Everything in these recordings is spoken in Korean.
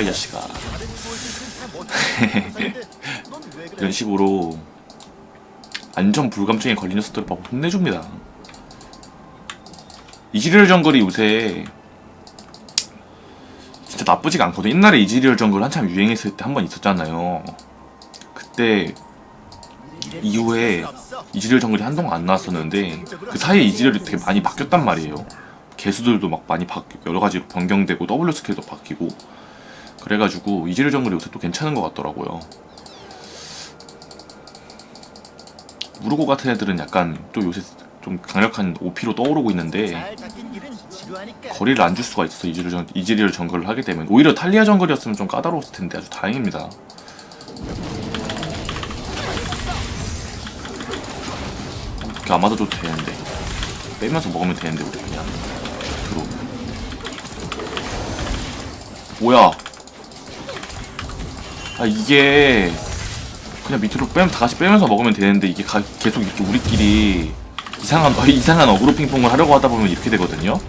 먹으라 이 자식아 이런 식으로 안전 불감증에 걸린 녀석들을 막 혼내줍니다. 이지리얼 정글이 요새 진짜 나쁘지가 않거든 옛날에 이지리얼 정글 한참 유행했을 때 한 번 있었잖아요. 그때 이후에 이지리얼 정글이 한동안 안 나왔었는데 그 사이에 이지리얼이 되게 많이 바뀌었단 말이에요. 개수들도 막 많이 바 여러 가지로 변경되고 W 스킬도 바뀌고 그래가지고 이지리얼 정글이 요새 또 괜찮은 것 같더라고요. 무르고 같은 애들은 약간 또 요새 좀 강력한 OP로 떠오르고 있는데 거리를 안 줄 수가 있어 이지리얼, 정, 이지리얼 정글을 하게 되면 오히려 탈리아 정글이었으면 좀 까다로웠을 텐데 아주 다행입니다. 이렇게 안 맞아줘도 되는데 빼면서 먹으면 되는데 우리 그냥 들어 뭐야 아 이게 그냥 밑으로 빼면 다시 빼면서 먹으면 되는데 이게 가- 계속 이렇게 우리끼리 이상한 어, 이상한 어그로 핑퐁을 하려고 하다 보면 이렇게 되거든요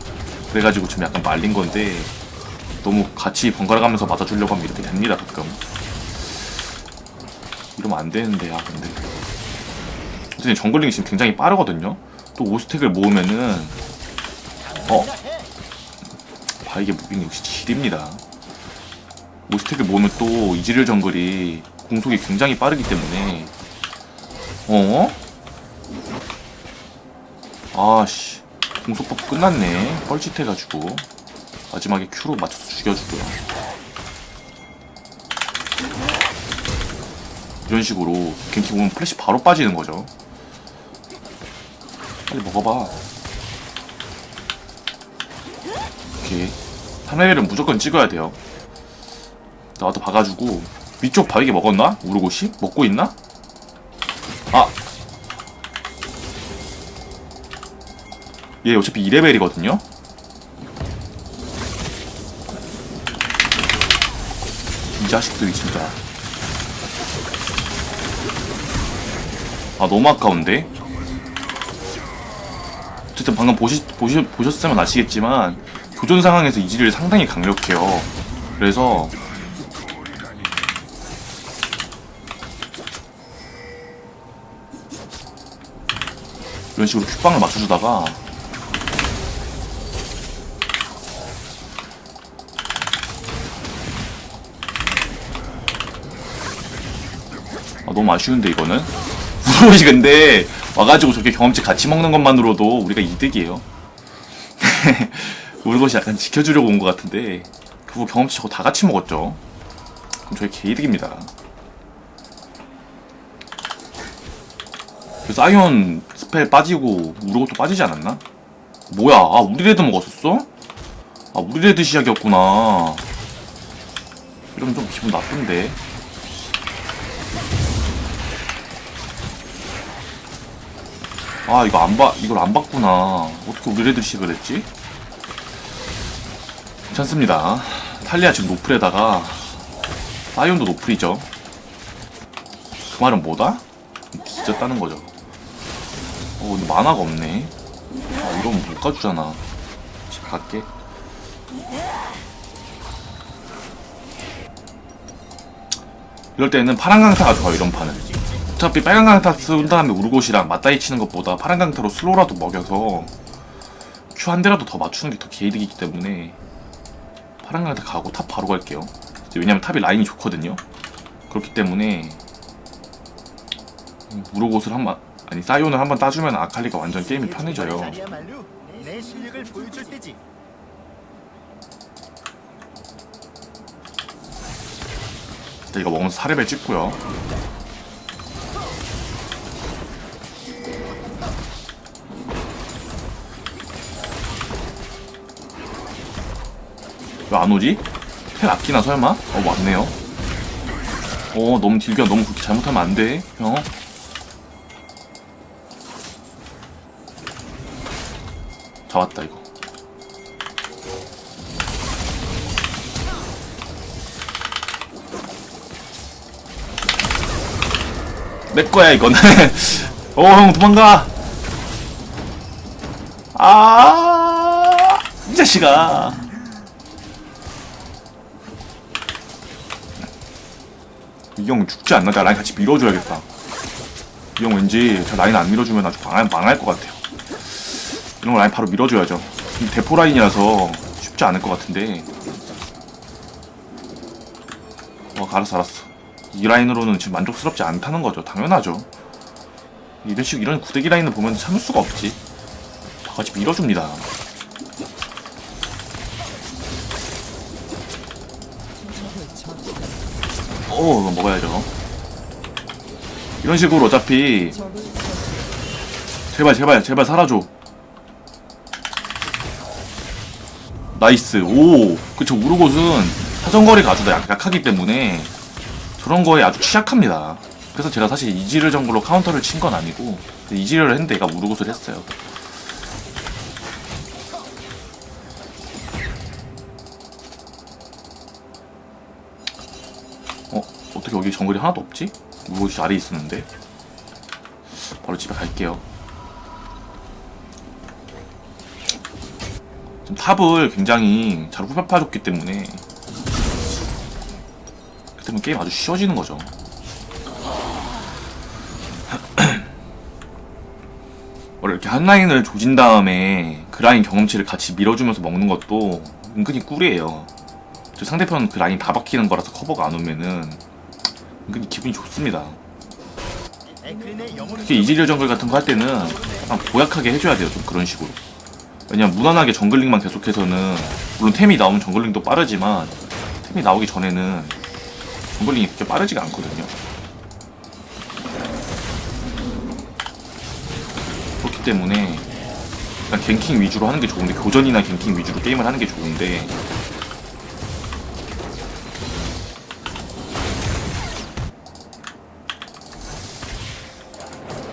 그래가지고 좀 약간 말린 건데 너무 같이 번갈아 가면서 맞아주려고 하면 이렇게 됩니다 가끔 이러면 안 되는데 아 근데 어쨌든 정글링이 지금 굉장히 빠르거든요. 또 5스택을 모으면은 어 바이게 무빙 역시 질입니다. 5스택을 모으면 또 이지릴 정글이 공속이 굉장히 빠르기 때문에 어? 아씨 공속법 끝났네 뻘짓해가지고 마지막에 큐로 맞춰서 죽여주고요 이런 식으로 갱킹 오면 플래시 바로 빠지는 거죠 빨리 먹어봐. 오케이. 3레벨은 무조건 찍어야 돼요. 나와도 봐가지고 위쪽 바위게 먹었나? 우르고시? 먹고 있나? 아! 얘 어차피 2레벨이거든요? 이 자식들이 진짜 아 너무 아까운데? 어쨌든 방금 보시, 보시, 보셨으면 아시겠지만 교전 상황에서 이지를 상당히 강력해요. 그래서 이런 식으로 큐빵을 맞춰주다가 아, 너무 아쉬운데 이거는 무로이 근데 와가지고 저렇게 경험치 같이 먹는 것만으로도 우리가 이득이에요. 우르것이 약간 지켜주려고 온 것 같은데 그거 경험치 저거 다 같이 먹었죠. 그럼 저희 개이득입니다. 그 사이온 스펠 빠지고 우르것도 빠지지 않았나? 뭐야? 아 우리 레드 먹었었어? 아 우리 레드 시작이었구나. 이러면 좀 기분 나쁜데. 아 이거 안 봐, 이걸 안 봤구나. 어떻게 우리 레드 시작을 했지? 괜찮습니다. 탈리아 지금 노플에다가 사이온도 노플이죠. 그 말은 뭐다? 뒤졌다는 거죠. 어 근데 만화가 없네. 아 이러면 못 가주잖아. 집에 갈게. 이럴 때는 파란 강타가 좋아요 이런 판은. 어차피 빨간 강타 쓴 다음에 우르곳이랑 맞다이 치는 것보다 파란 강타로 슬로라도 먹여서 큐 한 대라도 더 맞추는 게 더 개이득이기 때문에 파란 강타 가고 탑 바로 갈게요. 왜냐면 탑이 라인이 좋거든요. 그렇기 때문에 우르곳을 한번 아니 사이온을 한번 따주면 아칼리가 완전 게임이 편해져요. 자리야말로 내 실력을 보여줄 때지. 일단 이거 먹으면서 4레벨 찍고요. 왜 안 오지? 텔 아끼나 설마? 어 왔네요. 어 너무 딜겨 너무 그렇게 잘못하면 안 돼, 형. 잡았다 이거. 내 거야 이건 오 형 도망가. 아이 자식아. 이 형 죽지 않나? 나 라인 같이 밀어줘야겠다. 이 형 왠지 저 라인 안 밀어주면 아주 망할, 망할 것 같아요. 이런 거 라인 바로 밀어줘야죠. 대포 라인이라서 쉽지 않을 것 같은데. 어, 알았어, 알았어. 이 라인으로는 지금 만족스럽지 않다는 거죠. 당연하죠. 이런 식, 이런 구대기 라인을 보면 참을 수가 없지. 다 같이 밀어줍니다. 오, 먹어야죠. 이런 식으로 어차피 제발 제발 제발 살아줘. 나이스. 오, 그쵸 우르곳은 사정거리가 아주 약, 약하기 때문에 저런 거에 아주 취약합니다. 그래서 제가 사실 이지를 정글로 카운터를 친 건 아니고 이지를 했는데 얘가 우르곳을 했어요. 어? 어떻게 여기 정글이 하나도 없지? 우르곳이 아래에 있었는데 바로 집에 갈게요. 지금 탑을 굉장히 잘 후벼파줬기 때문에 그 때문에 게임 아주 쉬워지는 거죠. 원래 이렇게 한 라인을 조진 다음에 그 라인 경험치를 같이 밀어주면서 먹는 것도 은근히 꿀이에요. 저 상대편 그 라인 다 박히는 거라서 커버가 안 오면은 은근히 기분이 좋습니다. 특히 이지리얼 정글 같은 거 할 때는 약간 고약하게 해줘야 돼요. 좀 그런 식으로. 왜냐면 무난하게 정글링만 계속해서는 물론 템이 나오면 정글링도 빠르지만 템이 나오기 전에는 정글링이 그렇게 빠르지가 않거든요. 그렇기 때문에 그냥 갱킹 위주로 하는 게 좋은데 교전이나 갱킹 위주로 게임을 하는 게 좋은데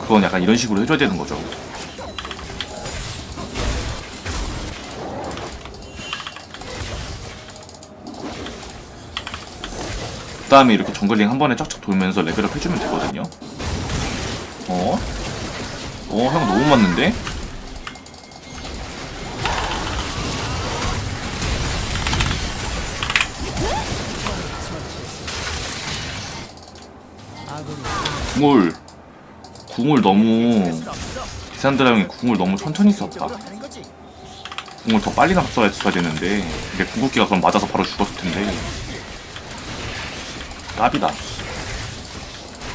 그건 약간 이런 식으로 해줘야 되는 거죠. 그 다음에 이렇게 정글링 한 번에 쫙쫙 돌면서 레벨업 해주면 되거든요. 어? 어, 형 너무 맞는데? 궁을, 궁을 너무, 디산드라 형이 궁을 너무 천천히 썼다. 궁을 더 빨리 났어야 되는데 이게 궁극기가 그럼 맞아서 바로 죽었을 텐데 깝이다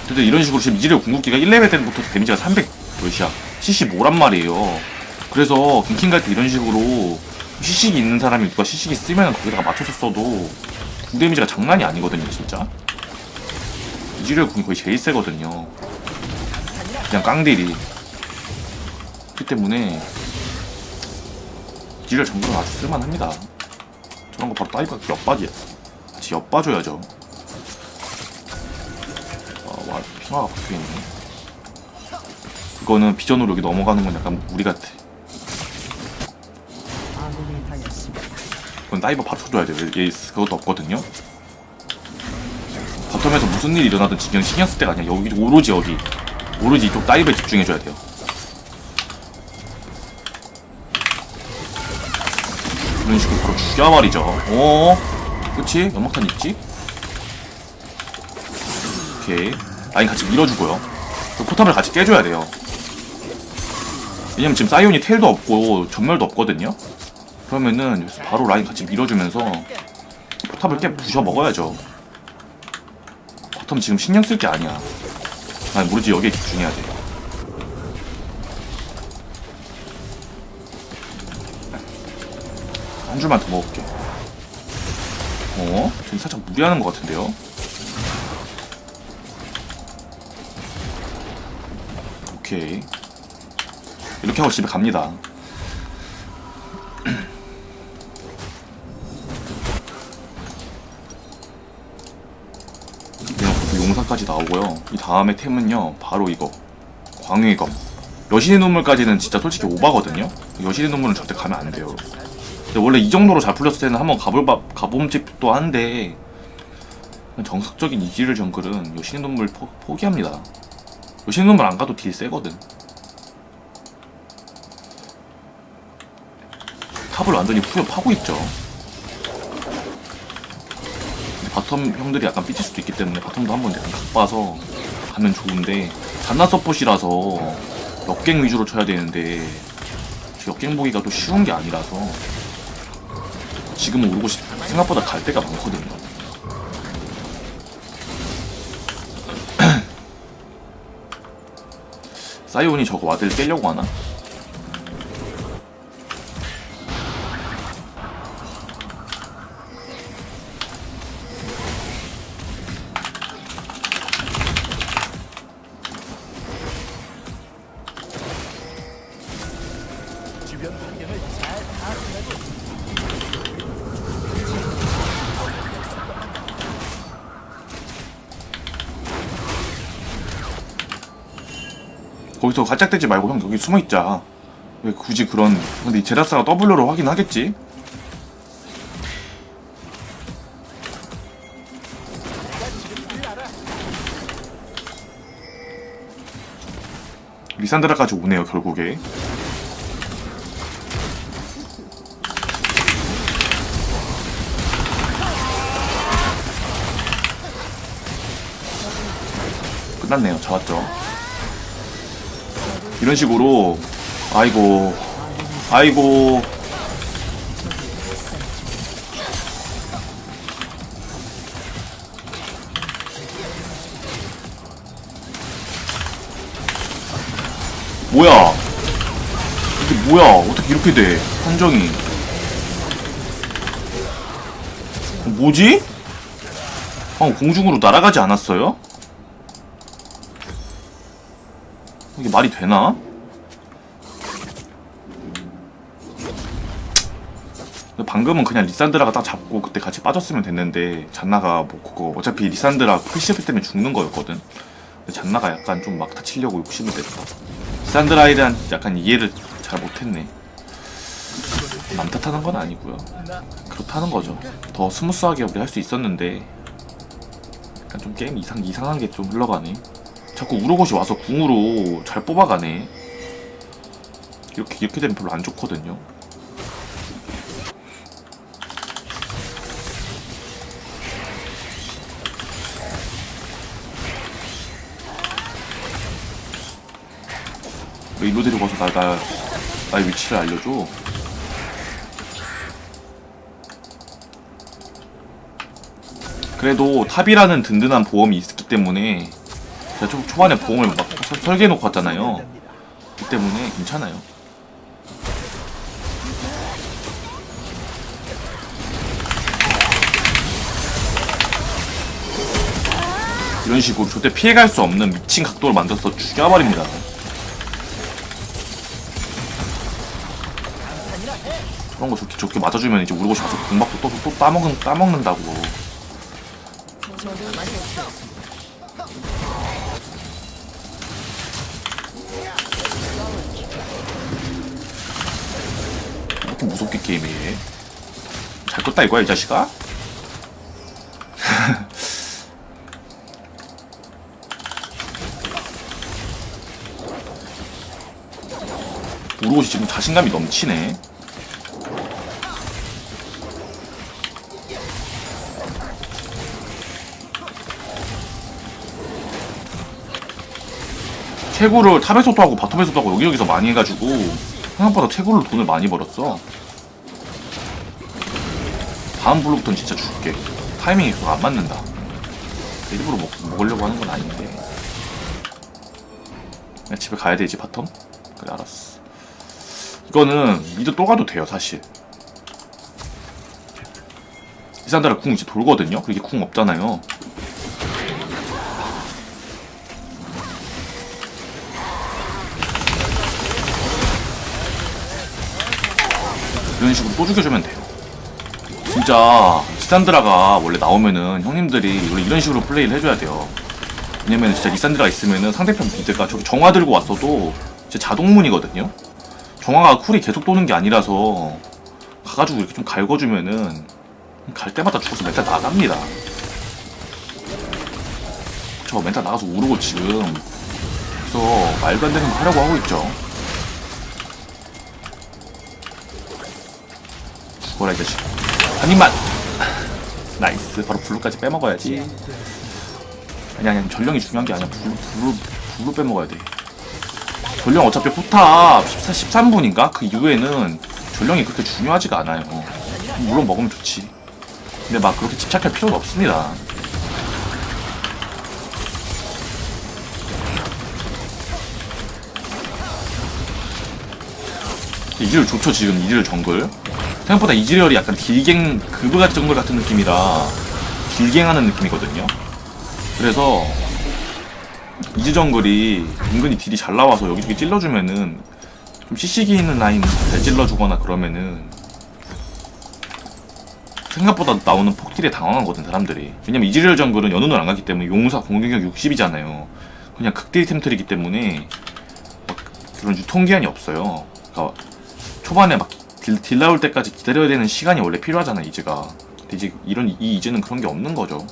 근데 이런 식으로 지금 이지리오 궁극기가 1레벨 때부터 데미지가 300 몇이야 75란 말이에요 그래서 갱킹 갈 때 이런 식으로 시식이 있는 사람이 누가 시식이 쓰면 거기다가 맞춰서 써도 궁 데미지가 장난이 아니거든요 진짜 이지리오 궁이 거의 제일 세거든요 그냥 깡딜이 그렇기 때문에 딜을 정글은 아주 쓸만합니다. 저런 거 바로 다이브가 엿박이야. 같이 엿봐줘야죠. 아, 와, 핑화가 박혀있네. 그거는 비전으로 여기 넘어가는 건 약간 무리 같아. 그건 다이버 바로 쳐줘야 돼. 얘 그것도 없거든요. 바텀에서 무슨 일이 일어나든 지금 신경 쓸 때가 아니야. 여기 오로지 여기. 오로지 이쪽 다이브에 집중해줘야 돼요. 이런 식으로 바로 죽여버리죠. 어? 그치? 연막탄 있지? 오케이. 라인 같이 밀어주고요. 그 포탑을 같이 깨줘야 돼요. 왜냐면 지금 사이온이 텔도 없고 전멸도 없거든요. 그러면은 바로 라인 같이 밀어주면서 포탑을 깨 부셔 먹어야죠. 포탑 지금 신경 쓸 게 아니야. 난 모르지 여기에 집중해야 돼. 한 줄만 더 먹을게. 어? 지금 살짝 무리하는 것 같은데요? 오케이. 이렇게 하고 집에 갑니다. 벌써 용사까지 나오고요. 이 다음에 템은요, 바로 이거. 광유의 검. 여신의 눈물까지는 진짜 솔직히 오바거든요? 여신의 눈물은 절대 가면 안 돼요. 근데 원래 이 정도로 잘 풀렸을 때는 한번 가볼 밥 가봄집도 한데 정석적인 이지를 정글은 여신의 눈물 포, 포기합니다. 눈물 안 가도 딜 세거든. 탑을 완전히 후려 파고 있죠. 바텀 형들이 약간 삐질 수도 있기 때문에 바텀도 한번 약간 각봐서 가면 좋은데 잔나 서폿이라서 역갱 위주로 쳐야 되는데 저 역갱 보기가 또 쉬운 게 아니라서 지금은 오르고 싶 생각보다 갈 데가 많거든요. 사이온이 저거 와드를 깨려고 하나? 거기서 가짝대지 말고 형 여기 숨어 있자. 왜 굳이 그런 근데 이 제라스가 W로 확인하겠지? 리산드라까지 오네요 결국에 끝났네요 잡았죠 이런 식으로 아이고 아이고. 뭐야? 이게 뭐야? 어떻게 이렇게 돼? 한정이. 어, 뭐지? 방 공중으로 날아가지 않았어요? 이게 말이 되나? 방금은 그냥 리산드라가 딱 잡고 그때 같이 빠졌으면 됐는데 잔나가 뭐 그거 어차피 리산드라 풀시프 때문에 죽는 거였거든. 근데 잔나가 약간 좀 막 다치려고 욕심을 냈다. 리산드라에 대한 약간 이해를 잘 못했네. 남 탓하는 건 아니고요. 그렇다는 거죠. 더 스무스하게 우리 할 수 있었는데 약간 좀 게임 이상 이상한 게 좀 흘러가네. 자꾸 우르고시 와서 궁으로 잘 뽑아가네. 이렇게 이렇게 되면 별로 안 좋거든요. 왜 일로 데리고 와서 나, 나, 나의 위치를 알려줘? 그래도 탑이라는 든든한 보험이 있기 때문에 제가 초, 초반에 보험을 막 설- 설계해놓고 왔잖아요. 그 때문에 괜찮아요. 이런 식으로 절대 피해갈 수 없는 미친 각도를 만들어서 죽여버립니다. 그런 거 좋게 좋게 맞아주면 이제 우르고 싶어서 공박도 또, 또 따먹는, 따먹는다고. 이렇게 무섭게 게임해. 잘 껐다 이거야 이 자식아? 우르고시 지금 자신감이 넘치네. 채굴을 탑에서도 하고 바텀에서도 하고 여기저기서 많이 해가지고 생각보다 채굴로 돈을 많이 벌었어. 다음 블록부터는 진짜 줄게. 타이밍이 계속 안 맞는다. 일부러 먹, 먹으려고 하는 건 아닌데. 그냥 집에 가야 되지 바텀? 그래 알았어. 이거는 미드 또 가도 돼요 사실. 이산드라 궁 이제 돌거든요. 그게 궁 없잖아요. 이런 식으로 또 죽여주면 돼요. 진짜 리산드라가 원래 나오면은 형님들이 원래 이런 식으로 플레이를 해줘야 돼요. 왜냐면 진짜 리산드라 있으면은 상대편 미드가 저기 정화 들고 왔어도 진짜 자동문이거든요. 정화가 쿨이 계속 도는 게 아니라서 가가지고 이렇게 좀 갈궈주면은 갈 때마다 죽어서 멘탈 나갑니다. 저 멘탈 나가서 우르고 지금 그래서 말도 안 되는 거 하려고 하고 있죠. 죽어라 이 자식. 한 입만. 나이스. 바로 블루까지 빼먹어야지. 아니 아니 전령이 중요한 게 아니야. 블루 블루 블루 빼먹어야 돼. 전령 어차피 포탑 14, 13분인가? 그 이후에는 전령이 그렇게 중요하지가 않아요. 물론 먹으면 좋지. 근데 막 그렇게 집착할 필요는 없습니다. 이즈리얼 좋죠 지금. 이즈리얼 정글 생각보다 이즈리얼이 약간 딜갱 그브 같은 정글 같은 느낌이라 딜갱하는 느낌이거든요. 그래서 이즈 정글이 은근히 딜이 잘 나와서 여기저기 찔러주면은 좀 CC기 있는 라인 잘 찔러주거나 그러면은 생각보다 나오는 폭딜에 당황하거든 사람들이. 왜냐면 이즈리얼 정글은 연운을 안 가기 때문에 용사 공격력 60이잖아요. 그냥 극딜 템틀이기 때문에 막 그런 유통기한이 없어요. 그러니까 초반에 막 딜, 딜 나올 때까지 기다려야 되는 시간이 원래 필요하잖아 이제가. 이제 이런 이 이제는 그런 게 없는 거죠.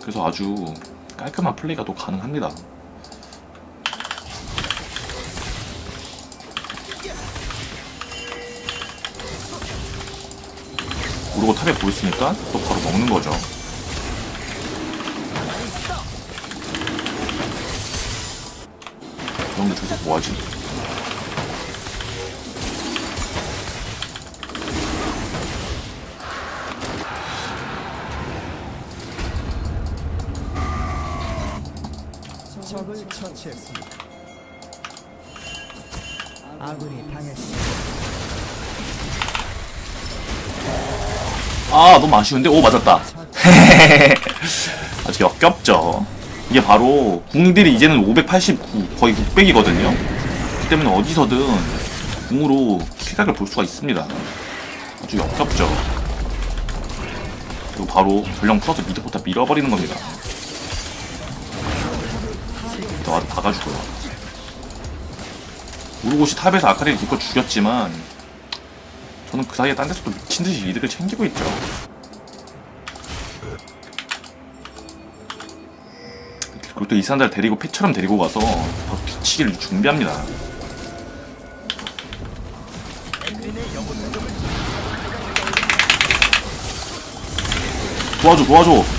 그래서 아주 깔끔한 플레이가 또 가능합니다. 모르고 탑에 보였으니까 또 바로 먹는 거죠. 그런데 저기서 뭐하지? 적을 처치했습니다. 아군이 당했습니다. 아 너무 아쉬운데? 오 맞았다. 아주 역겹죠. 이게 바로 궁들이 이제는 589 거의 600이거든요. 그렇기 때문에 어디서든 궁으로 킬각을 볼 수가 있습니다. 아주 역겹죠. 그리고 바로 전령 풀어서 미드포탑 밀어버리는 겁니다 박아주고요 우르고시 탑에서 아카리를 기껏 죽였지만 저는 그 사이에 딴 데서도 미친듯이 이득을 챙기고 있죠. 그리고 또 이산달 데리고 패처럼 데리고 가서 바로 뒤치기를 준비합니다. 도와줘, 도와줘.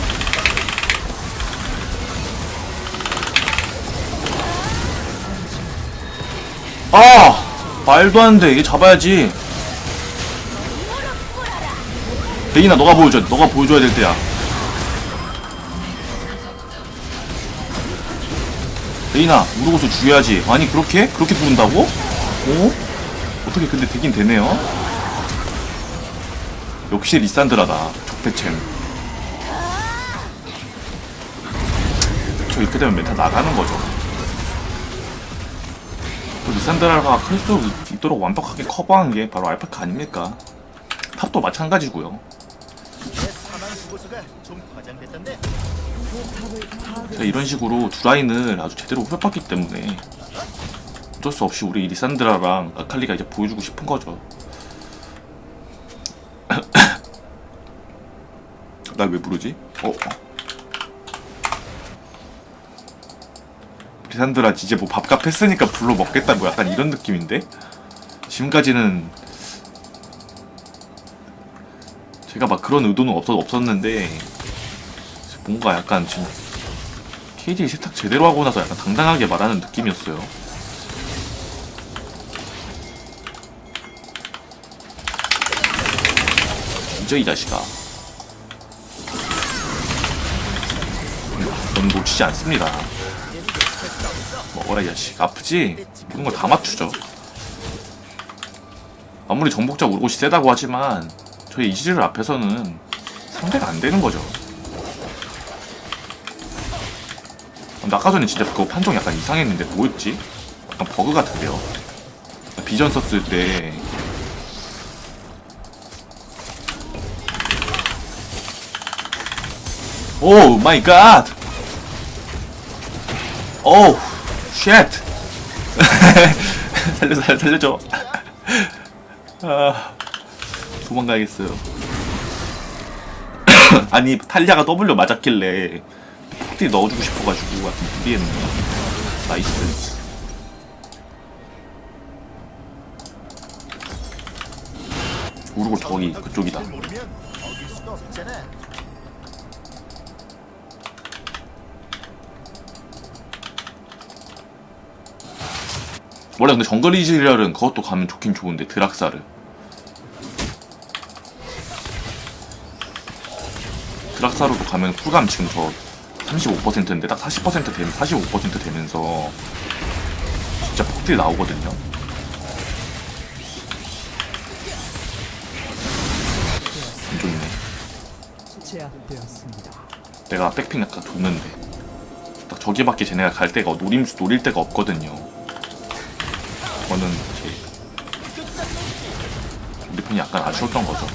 아! 말도 안 돼. 이게 잡아야지. 베이나 너가 보여줘 너가 보여줘야 될 때야 베이나 우르고서 죽여야지 아니 그렇게? 그렇게 부른다고? 어? 어떻게 근데 되긴 되네요 역시 리산드라다 적대챔 저 이렇게 되면 메타 나가는 거죠 또 리산드라가 클수 있도록 완벽하게 커버한 게 바로 알파카 아닙니까 탑도 마찬가지고요. 제가 이런 식으로 두 라인을 아주 제대로 후벼봤기 때문에 어쩔 수 없이 우리 리산드라랑 아칼리가 이제 보여주고 싶은 거죠. 날 왜 부르지? 어? 리산드라 이제 뭐 밥값 했으니까 불러 먹겠다 뭐 약간 이런 느낌인데 지금까지는 제가 막 그런 의도는 없었, 없었는데 뭔가 약간 지금 KD 세탁 제대로 하고 나서 약간 당당하게 말하는 느낌이었어요. 진짜 이 자식아. 넌 놓치지 않습니다. 먹어라 이 자식. 아프지? 모든 걸 다 맞추죠. 아무리 정복자 우르고시 세다고 하지만 저희 이지를 앞에서는 상대가 안 되는 거죠. 근데 아까 전에 진짜 그거 판정 약간 이상했는데 뭐였지? 약간 버그 같은데요? 비전 썼을 때 오 마이 갓! 오우 쉣! 살려줘 살려, 살려줘. 아 도망가야겠어요. 아니 탈리아가 W 맞았길래 폭딜 넣어주고 싶어가지고 약간 무리했네 나이스. 우르고 저기 그쪽이다 모르면 어길 수가 없잖아. 원래 근데 정글 이즈리얼은 그것도 가면 좋긴 좋은데 드락사르 드락사르도 가면 쿨감 지금 저 35%인데 딱 40% 되면 45% 되면서 진짜 폭딜 나오거든요 안 좋네. 내가 백핑 약간 줬는데 딱 저기밖에 쟤네가 갈 데가 노림수 노릴 데가 없거든요. 저는 이제 우리 편이 약간 아쉬웠던 거죠.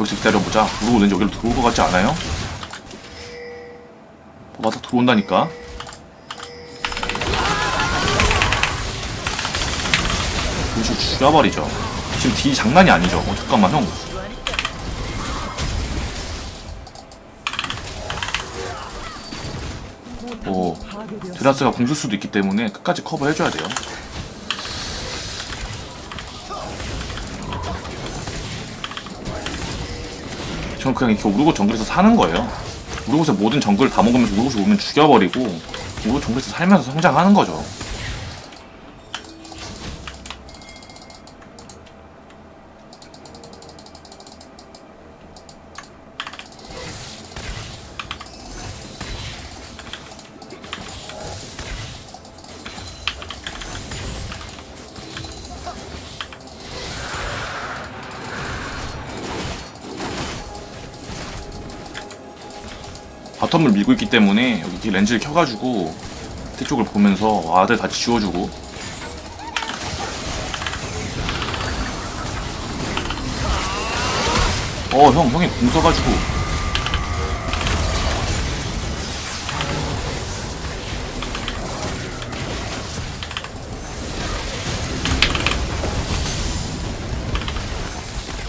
여기서 기다려보자. 누구 왠지 여기로 들어올 것 같지 않아요? 맞아 들어온다니까. 무시 죽여버리죠. 지금 딜 장난이 아니죠. 어 잠깐만 형. 오 파괴되었습니다. 드라스가 궁쓸 수도 있기 때문에 끝까지 커버해줘야 돼요. 저는 그냥 이렇게 우르고 정글에서 사는 거예요. 우르고서 모든 정글 다 먹으면서 우르고서 오면 죽여버리고 우르고 정글에서 살면서 성장하는 거죠. 바텀을 밀고 있기 때문에 여기 렌즈를 켜가지고 뒤쪽을 보면서 아들 다 지워주고 어 형 형이 궁 써가지고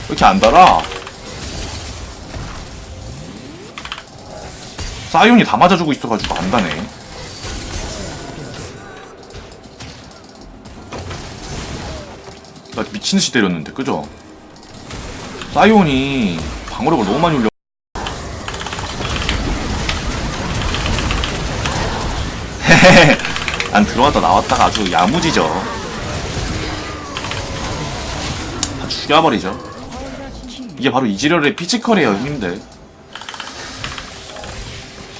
왜 이렇게 안 달아? 사이온이 다 맞아주고 있어가지고 안 가네. 나 미친듯이 때렸는데, 그죠? 사이온이 방어력을 너무 많이 올려. 난 들어왔다 나왔다가 아주 야무지죠. 다 죽여버리죠. 이게 바로 이지렬의 피지컬이에요, 형님들.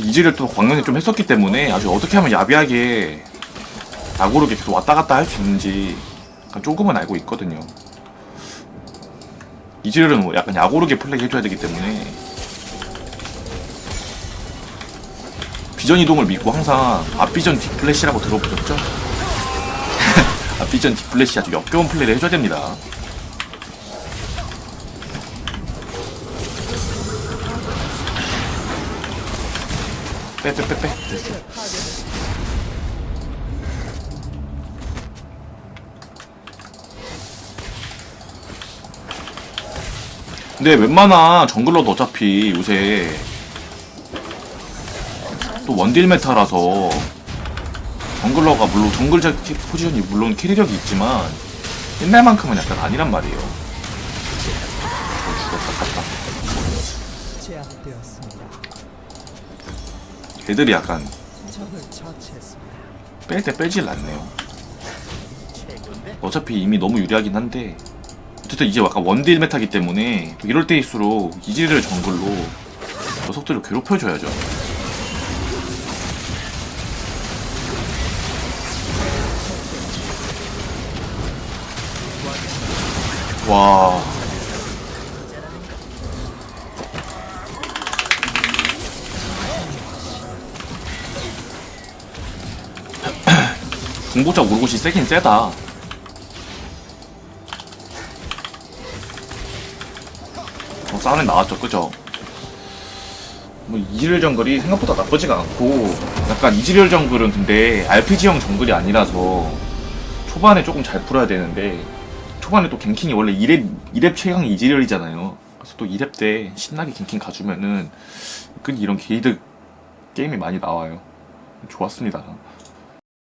이지를 또 광명이 좀 했었기 때문에 아주 어떻게 하면 야비하게 나고르게 계속 왔다 갔다 할 수 있는지 조금은 알고 있거든요. 이지를 뭐 약간 야고르게 플레이 해줘야 되기 때문에 비전 이동을 믿고 항상 앞비전 뒷플래시라고 들어보셨죠? 앞비전 뒷플래시 아주 역겨운 플레이를 해줘야 됩니다. 빼빼빼빼 됐어. 근데 웬만한 정글러도 어차피 요새 또 원딜 메타라서 정글러가 물론 정글 포지션이 물론 캐리력이 있지만 옛날만큼은 약간 아니란 말이에요. 애들이 약간. 뺄 때 빼질 않네요. 어차피 이미 너무 유리하긴 한데 어쨌든 이제 약간 원딜 메타기 때문에 이럴 때일수록 이지를 정글로 녀석들을 괴롭혀줘야죠. 와. 중보자 우르고시 세긴 세다. 어, 싸움에 나왔죠, 그죠? 뭐 이지리얼 정글이 생각보다 나쁘지가 않고 약간 이지리얼 정글은 근데 RPG형 정글이 아니라서 초반에 조금 잘 풀어야 되는데 초반에 또 갱킹이 원래 2렙, 2렙 최강이 이지리얼이잖아요 그래서 또 2렙 때 신나게 갱킹 가주면은 끈 이런 게이드 게임이 많이 나와요 좋았습니다